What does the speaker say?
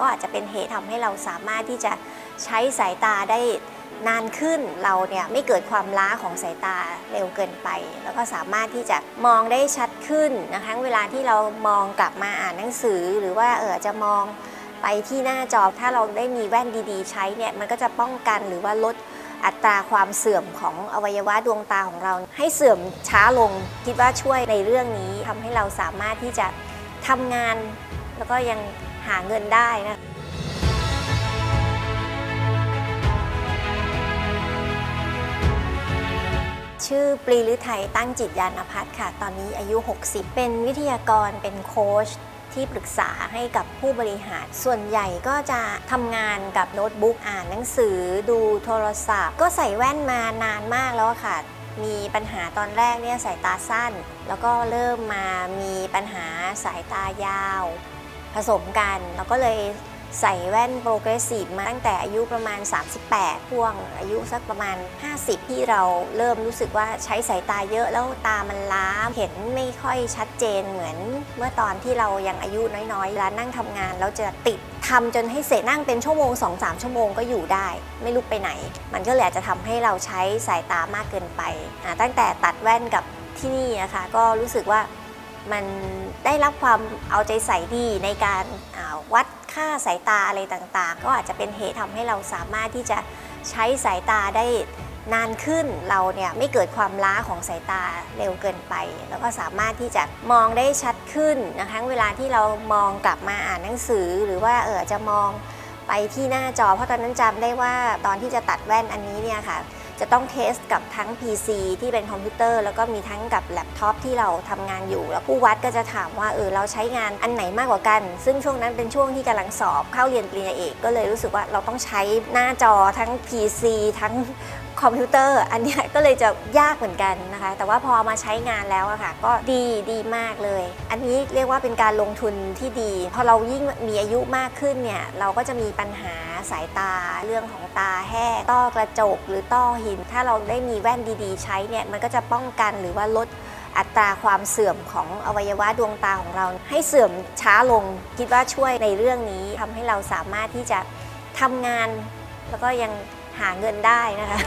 ก็อาจจะเป็นเหตุทำให้เราสามารถที่จะใช้สายตาได้นานขึ้นเราเนี่ยไม่เกิดความล้าของสายตาเร็วเกินไป แล้วก็สามารถที่จะมองได้ชัดขึ้นนะคะเวลาที่เรามองกลับมาอ่านหนังสือ หรือว่าเออจะมองไปที่หน้าจอถ้าเราได้มีแว่นดีๆ ใช้เนี่ยมันก็จะป้องกันหรือว่าลดอัตราความเสื่อมของอวัยวะดวงตาของเรา ให้เสื่อมช้าลงคิดว่าช่วยในเรื่องนี้ทำให้เราสามารถที่จะทำงาน แล้วก็ยัง หาเงินได้นะชื่อปรีฤทัยตั้งจิตยานพัฒน์ค่ะ ตอนนี้อายุ 60 เป็นวิทยากรเป็นโค้ชที่ปรึกษาให้กับผู้บริหาร ส่วนใหญ่ก็จะทำงานกับโน้ตบุ๊กอ่านหนังสือดูโทรศัพท์ ก็ใส่แว่นมานานมากแล้วค่ะ มีปัญหาตอนแรกเนี่ยสายตาสั้น แล้วก็เริ่มมามีปัญหาสายตายาว ผสมกันแล้วก็เลยใส่แว่นโปรเกรสซีฟมาตั้งแต่อายุประมาณ 38 พ่วง อายุสักประมาณ 50 ที่เราเริ่มรู้สึกว่าใช้สายตาเยอะแล้วตามันล้า เห็นไม่ค่อยชัดเจนเหมือน เมื่อตอนที่เรายังอายุน้อยๆเวลานั่งทำงานแล้วจะติดทำจนให้เสร็จนั่งเป็นชั่วโมง 2-3 ชั่วโมงก็อยู่ได้ ไม่ลุกไปไหน มันก็เลยอาจจะทำให้เราใช้สายตามากเกินไป ตั้งแต่ตัดแว่นกับที่นี่นะคะก็รู้สึกว่า มันได้รับความเอาใจใส่ดีในการาวัดค่าสายตาอะไรต่างๆ ก็อาจจะเป็นเหตุทำให้เราสามารถที่จะใช้สายตาได้นานขึ้นเราเนี่ยไม่เกิดความล้าของสายตาเร็วเกินไป แล้วก็สามารถที่จะมองได้ชัดขึ้นนะคะเวลาที่เรามองกลับมาอ่านหนังสือ หรือว่าเออจะมองไปที่หน้าจอ เพราะตอนนั้นจำได้ว่าตอนที่จะตัดแว่นอันนี้เนี่ยค่ะ จะต้องเทสกับทั้ง PC ที่เป็นคอมพิวเตอร์แล้วก็มีทั้งกับแล็ปท็อปที่เราทำงานอยู่ แล้วผู้วัดก็จะถามว่าเออเราใช้งานอันไหนมากกว่ากัน ซึ่งช่วงนั้นเป็นช่วงที่กำลังสอบเข้าเรียนปริญญาเอกก็เลยรู้สึกว่าเราต้องใช้หน้าจอทั้ง PC ทั้ง คอมพิวเตอร์ อันนี้ก็เลยจะยากเหมือนกันนะคะ แต่ว่าพอมาใช้งานแล้วอะค่ะก็ดีดีมากเลย อันนี้เรียกว่าเป็นการลงทุนที่ดี พอเรายิ่งมีอายุมากขึ้นเนี่ยเราก็จะมีปัญหาสายตาเรื่องของตาแห้งต้อกระจกหรือต้อหิน ถ้าเราได้มีแว่นดีๆ ใช้เนี่ยมันก็จะป้องกันหรือว่าลดอัตราความเสื่อมของอวัยวะดวงตาของเรา ให้เสื่อมช้าลง คิดว่าช่วยในเรื่องนี้ทำให้เราสามารถที่จะทำงาน แล้วก็ยัง หาเงินได้นะคะ